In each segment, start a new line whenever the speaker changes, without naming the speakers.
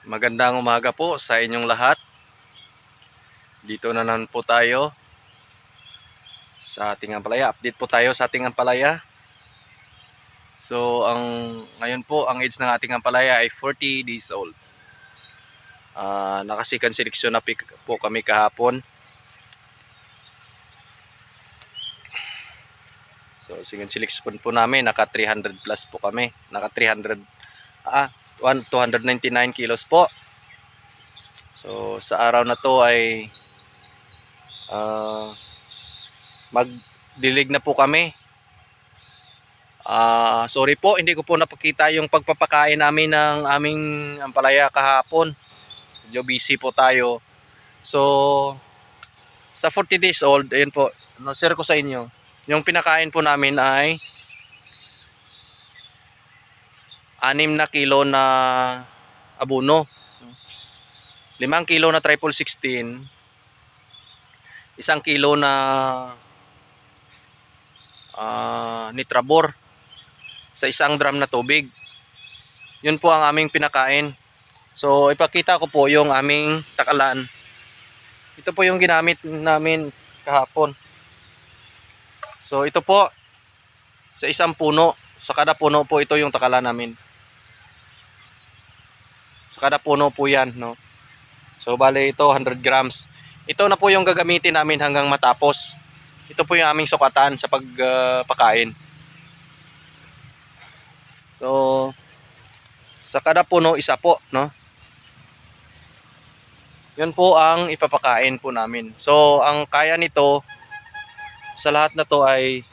Magandang umaga po sa inyong lahat. Dito na naman po tayo sa ating ampalaya. Update po tayo sa ating ampalaya. So, ang ngayon po, ang age ng ating ampalaya ay 40 days old. Ah, nakasikan seleksyon na po kami kahapon. So, second selection po namin, naka 300 plus po kami. Naka 300, ah, 1 299 kilos po. So sa araw na to ay ah, magdilig na po kami. Ah, sorry po, hindi ko po napakita yung pagpapakain namin ng aming ampalaya kahapon. Medyo busy po tayo. So sa 40 days old, ayun po, no, share ko sa inyo. Yung pinakain po namin ay anim na kilo na abono. Limang kilo na triple 16. Isang kilo na ah, nitrabor sa isang drum na tubig. Yun po ang aming pinakain. So ipakita ko po yung aming takalan. Ito po yung ginamit namin kahapon. So ito po sa isang puno. Sa kada puno po ito yung takalan namin. Kada puno po yan, no? So, bale ito, 100 grams. Ito na po yung gagamitin namin hanggang matapos. Ito po yung aming sukatan sa pagpakain. so, sa kada puno, isa po, no? Yun po ang ipapakain po namin. So, ang kaya nito, sa lahat na to ay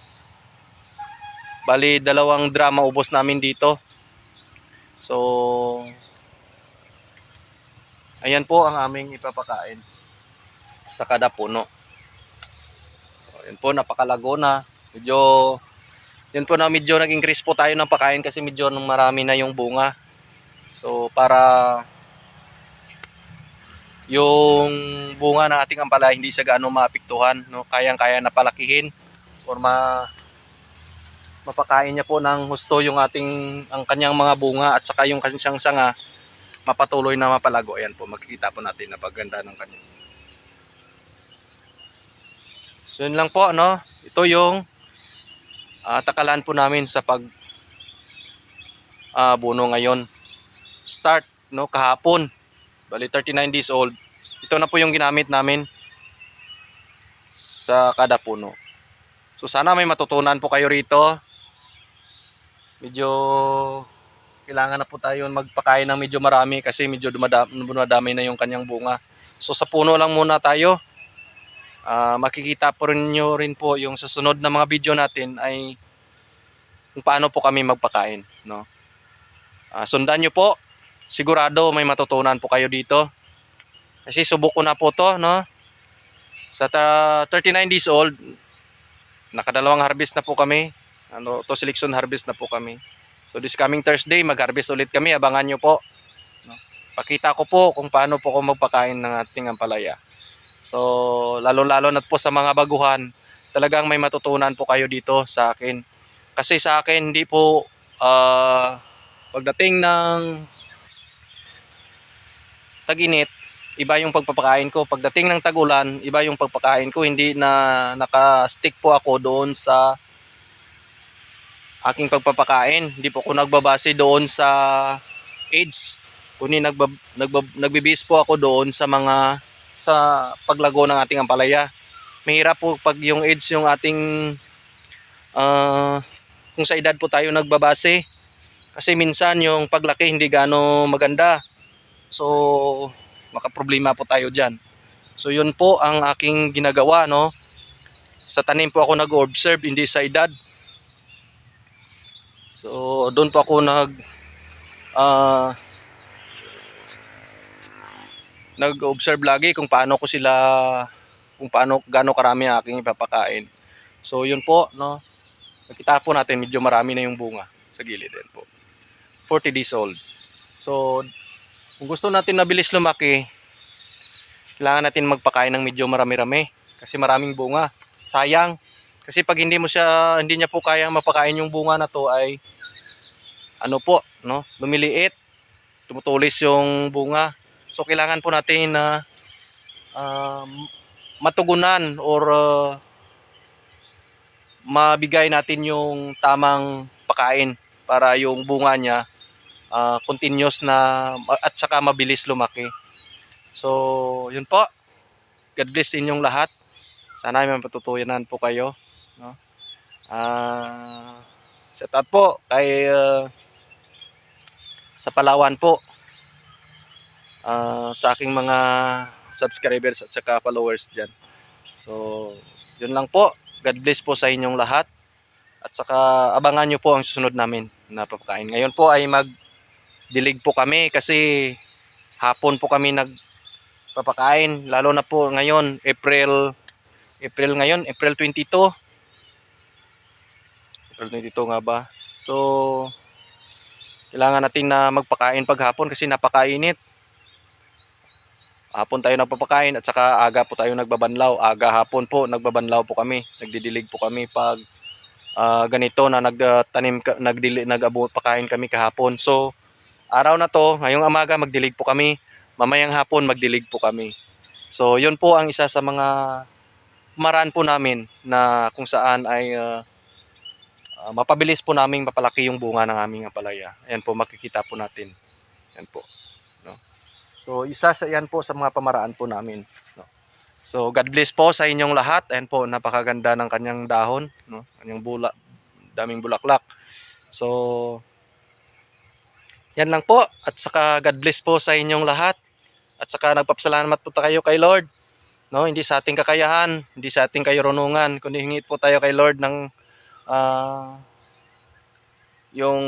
bali dalawang drama ubos namin dito. So, Ayan po ang aming ipapakain sa kada puno. Ayan po, napakalago na. Medyo, yun po na medyo nag-increase po tayo ng pakain kasi medyo nung marami na yung bunga. So, para yung bunga ng ating ampalaya hindi siya gaano maapektuhan, no? Kayang-kaya na palakihin or ma mapakain niya po ng husto yung ating ang kanyang mga bunga at saka yung kanyang sanga mapatuloy na mapalago. Ayan po, makikita po natin na pagganda ng kanya. So yun lang po, no? Ito yung ah, takalan po namin sa pag ah, buno ngayon. Start, no? Kahapon. Bali, 39 days old. Ito na po yung ginamit namin sa kada puno. So sana may matutunan po kayo rito. Medyo kailangan na po tayo magpakain ng medyo marami kasi medyo dumadami, na yung kanyang bunga. So sa puno lang muna tayo. Ah, makikita po rin nyo rin po yung sa sunod na mga video natin ay kung paano po kami magpakain. No? Ah, sundan nyo po. Sigurado may matutunan po kayo dito. Kasi subok ko na po to. No? Sa ta- 39 days old, nakadalawang harvest na po kami. Ano, to selection harvest na po kami. So this coming Thursday, mag-harvest ulit kami. Abangan nyo po. Pakita ko po kung paano po ko magpakain ng ating ampalaya. So lalo-lalo na po sa mga baguhan, talagang may matutunan po kayo dito sa akin. Kasi sa akin, hindi po ah, pagdating ng tag-init, iba yung pagpapakain ko. Pagdating ng tagulan, iba yung pagpakain ko. Hindi na naka-stick po ako doon sa aking pagpapakain. Hindi po ako nagbabase doon sa age. Kundi nagbab, nagbab, nagbibis po ako doon sa mga sa paglago ng ating ampalaya. Mahirap po pag yung age yung ating ah, kung sa edad po tayo nagbabase. Kasi minsan yung paglaki hindi gaano maganda. So makaproblema po tayo diyan. So yun po ang aking ginagawa no. Sa tanim po ako nag-observe hindi sa edad. So doon po ako nag ah nag-observe lagi kung paano ko sila kung paano gaano karami ang aking ipapakain. So yun po no. Nakita po natin medyo marami na yung bunga sa gilid din po. 40 days old. So kung gusto natin na bilis lumaki, kailangan natin magpakain ng medyo marami-rami kasi maraming bunga. Sayang kasi pag hindi mo siya hindi niya po kayang mapakain yung bunga na to ay ano po, no? Lumiliit. tumutulis yung bunga. So kailangan po natin na um, matugunan or uh, mabigay natin yung tamang pakain para yung bunga niya ah, continuous na at saka mabilis lumaki. So, yun po. God bless inyong lahat. Sana may matutuyanan po kayo. No? Ah, shout out po kay ah, sa Palawan po. Ah, sa aking mga subscribers at saka followers dyan. So, yun lang po. God bless po sa inyong lahat. At saka abangan nyo po ang susunod namin na papakain. Ngayon po ay magdilig po kami kasi hapon po kami nagpapakain. Lalo na po ngayon, April, April ngayon, April 22. April 22 nga ba? So, kailangan natin na magpakain paghapon kasi napakainit. Hapon tayo nagpapakain at saka aga po tayo nagbabanlaw. Aga hapon po nagbabanlaw po kami. Nagdidilig po kami pag ah, ganito na nagtanim ka- nagdili nagabo pakain kami kahapon. So araw na to, ngayong amaga magdilig po kami. Mamayang hapon magdilig po kami. So yun po ang isa sa mga maraan po namin na kung saan ay ah, ah, mapabilis po naming mapalaki yung bunga ng aming ampalaya. Ayan po makikita po natin. Ayan po. No? So isa sa yan po sa mga pamaraan po namin. No? So God bless po sa inyong lahat. Ayan po napakaganda ng kanyang dahon, no? Kanyang bula, daming bulaklak. So yan lang po at saka God bless po sa inyong lahat. At saka nagpapasalamat po tayo kay Lord. No, hindi sa ating kakayahan, hindi sa ating kayurunungan, kundi hingi po tayo kay Lord ng ah, yung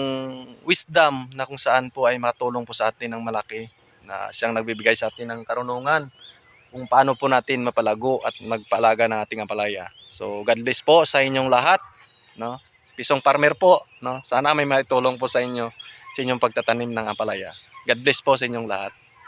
wisdom na kung saan po ay matulong po sa atin ng malaki na siyang nagbibigay sa atin ng karunungan kung paano po natin mapalago at magpalaga ng ating ampalaya. So God bless po sa inyong lahat, no? Pisong farmer po, no? Sana may maitulong po sa inyo sa inyong pagtatanim ng ampalaya. God bless po sa inyong lahat.